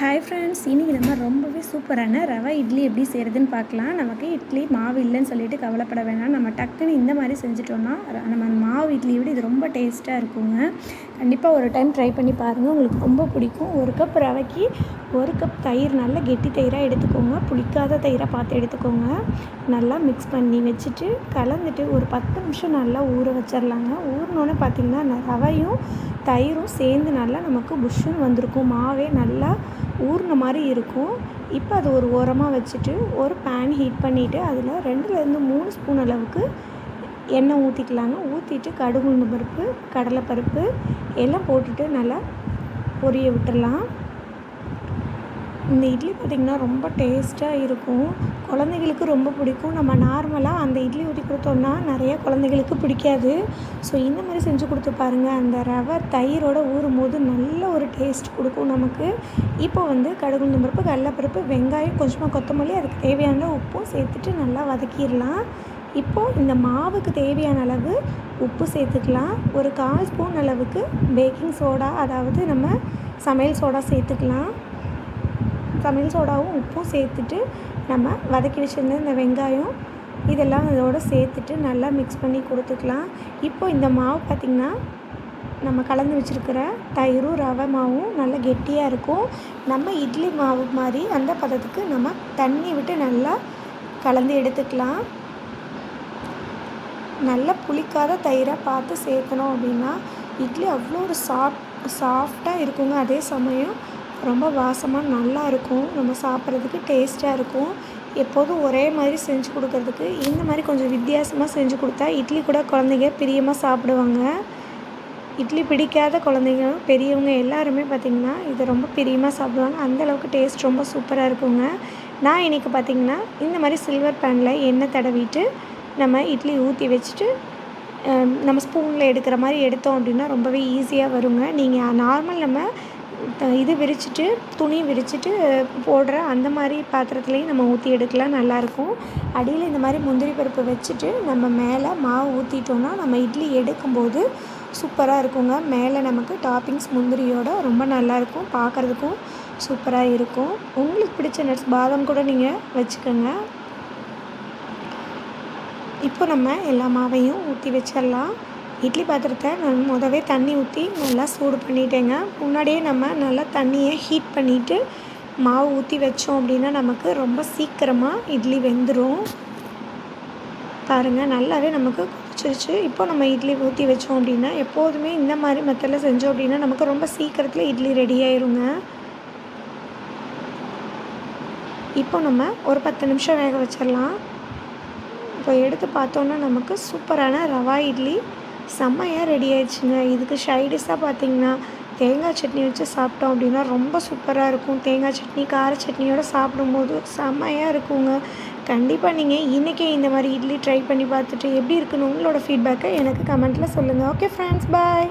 Hi friends இன்றைக்கி நம்ம ரொம்பவே சூப்பரான ரவை இட்லி எப்படி செய்கிறதுன்னு பார்க்கலாம். நமக்கு இட்லி மாவு இல்லைன்னு சொல்லிட்டு கவலைப்பட வேணாம். நம்ம டக்குன்னு இந்த மாதிரி செஞ்சுட்டோன்னா நம்ம மாவு இட்லியை விட இது ரொம்ப டேஸ்ட்டாக இருக்குங்க. கண்டிப்பாக ஒரு டைம் ட்ரை பண்ணி பாருங்கள் உங்களுக்கு ரொம்ப பிடிக்கும். ஒரு கப் ரவைக்கு ஒரு கப் தயிர் நல்லா கெட்டி தயிராக எடுத்துக்கோங்க. புளிக்காத தயிராக பார்த்து எடுத்துக்கோங்க. நல்லா மிக்ஸ் பண்ணி வச்சுட்டு கலந்துட்டு ஒரு பத்து நிமிஷம் நல்லா ஊற வச்சிடலாங்க ஊறினோன்னே பார்த்திங்கன்னா ரவையும் தயிரும் சேர்ந்து நல்லா நமக்கு புஷ்ஷுன்னு வந்திருக்கும். மாவே நல்லா ஊறின மாதிரி இருக்கும். இப்போ அது ஒரு ஓரமாக வச்சுட்டு ஒரு பேன் ஹீட் பண்ணிவிட்டு அதில் ரெண்டுலேருந்து மூணு ஸ்பூன் அளவுக்கு எண்ணெய் ஊற்றிக்கலாங்க ஊற்றிட்டு கடுகு உளுந்து பருப்பு கடலைப்பருப்பு எல்லாம் போட்டுட்டு நல்லா பொரிய விட்டுடலாம். இந்த இட்லி பார்த்திங்கன்னா ரொம்ப டேஸ்ட்டாக இருக்கும். குழந்தைகளுக்கு ரொம்ப பிடிக்கும். நம்ம நார்மலாக அந்த இட்லி ஊற்றி கொடுத்தோம்னா நிறைய குழந்தைகளுக்கு பிடிக்காது. ஸோ இந்த மாதிரி செஞ்சு கொடுத்து பாருங்கள் அந்த ரவை தயிரோட ஊறும் போது நல்ல ஒரு டேஸ்ட் கொடுக்கும் நமக்கு. இப்போ வந்து கடுகு உளுந்தம் பருப்பு கடலைப்பருப்பு வெங்காயம் கொஞ்சமாக கொத்தமல்லி அதுக்கு தேவையான உப்பும் சேர்த்துட்டு நல்லா வதக்கிடலாம். இப்போது இந்த மாவுக்கு தேவையான அளவு உப்பு சேர்த்துக்கலாம். ஒரு கால் ஸ்பூன் அளவுக்கு பேக்கிங் சோடா அதாவது நம்ம சமையல் சோடா சேர்த்துக்கலாம். சமையல் சோடாவும் உப்பும் சேர்த்துட்டு நம்ம வதக்கி வச்சுருந்த இந்த வெங்காயம் இதெல்லாம் இதோட சேர்த்துட்டு நல்லா மிக்ஸ் பண்ணி கொடுத்துக்கலாம். இப்போது இந்த மாவு பார்த்திங்கன்னா நம்ம கலந்து வச்சுருக்கிற தயிரும் ரவை மாவும் நல்லா கெட்டியாக இருக்கும். நம்ம இட்லி மாவு மாதிரி அந்த பதத்துக்கு நம்ம தண்ணி விட்டு நல்லா கலந்து எடுத்துக்கலாம். நல்லா புளிக்காத தயிராக பார்த்து சேர்க்கணும் அப்படின்னா இட்லி அவ்வளோ ஒரு சாஃப்ட் சாஃப்டாக இருக்குங்க. அதே சமயம் ரொம்ப வாசமாக நல்லா இருக்கும். நம்ம சாப்பிட்றதுக்கு டேஸ்ட்டாக இருக்கும். எப்போதும் ஒரே மாதிரி செஞ்சு கொடுக்கறதுக்கு இந்த மாதிரி கொஞ்சம் வித்தியாசமாக செஞ்சு கொடுத்தா இட்லி கூட குழந்தைங்க பிரியமாக சாப்பிடுவாங்க. இட்லி பிடிக்காத குழந்தைங்க பெரியவங்க எல்லாருமே பார்த்திங்கன்னா இதை ரொம்ப பிரியமாக சாப்பிடுவாங்க. அந்தளவுக்கு டேஸ்ட் ரொம்ப சூப்பராக இருக்குங்க. நான் இன்றைக்கி பார்த்திங்கன்னா இந்த மாதிரி சில்வர் பேனில் எண்ணெய் தடவிட்டு நம்ம இட்லி ஊற்றி வச்சுட்டு நம்ம ஸ்பூனில் எடுக்கிற மாதிரி எடுத்தோம் அப்படின்னா ரொம்பவே ஈஸியாக வருங்க. நீங்கள் நார்மல் நம்ம த- இது விரிச்சிட்டு துணி விரிச்சிட்டு போடுற அந்த மாதிரி பாத்திரத்துலேயும் நம்ம ஊற்றி எடுக்கலாம் நல்லாயிருக்கும். அடியில் இந்த மாதிரி முந்திரி பருப்பு வச்சுட்டு நம்ம மேலே மாவு ஊற்றிட்டோன்னா நம்ம இட்லி எடுக்கும்போது சூப்பராக இருக்குங்க. மேலே நமக்கு டாப்பிங்ஸ் முந்திரியோட ரொம்ப நல்லாயிருக்கும் பார்க்குறதுக்கும் சூப்பராக இருக்கும். உங்களுக்கு பிடிச்ச நட்ஸ் பாதாம் கூட நீங்கள் வச்சுக்கோங்க. இப்போ நம்ம எல்லா மாவையும் ஊற்றி வச்சிடலாம். இட்லி பாத்திரத்தை நான் முதவே தண்ணி ஊற்றி நல்லா சூடு பண்ணிட்டேங்க. முன்னாடியே நம்ம நல்லா தண்ணியை ஹீட் பண்ணிவிட்டு மாவு ஊற்றி வச்சோம் அப்படின்னா நமக்கு ரொம்ப சீக்கிரமாக இட்லி வெந்துடும் பாருங்கள் நல்லாவே நமக்கு கொதிச்சிருச்சு. இப்போ நம்ம இட்லி ஊற்றி வச்சோம் அப்படின்னா எப்போதுமே இந்த மாதிரி மெத்தடில் செஞ்சோம் அப்படின்னா நமக்கு ரொம்ப சீக்கிரத்தில் இட்லி ரெடி ஆயிருங்க. இப்போ நம்ம ஒரு பத்து நிமிஷம் வேக வச்சிடலாம். இப்போ எடுத்து பார்த்தோன்னா நமக்கு சூப்பரான ரவா இட்லி செம்மையாக ரெடி ஆயிடுச்சுங்க. இதுக்கு ஷைடிஷாக பார்த்தீங்கன்னா தேங்காய் சட்னி வச்சு சாப்பிட்டோம் அப்படின்னா ரொம்ப சூப்பராக இருக்கும். தேங்காய் சட்னி கார சட்னியோடு சாப்பிடும்போது செம்மையாக இருக்குங்க. கண்டிப்பாக நீங்கள் இன்றைக்கே இந்த மாதிரி இட்லி ட்ரை பண்ணி பார்த்துட்டு எப்படி இருக்குன்னு உங்களோட ஃபீட்பேக்கை எனக்கு கமெண்ட்டில் சொல்லுங்கள் ஓகே ஃப்ரெண்ட்ஸ் பாய்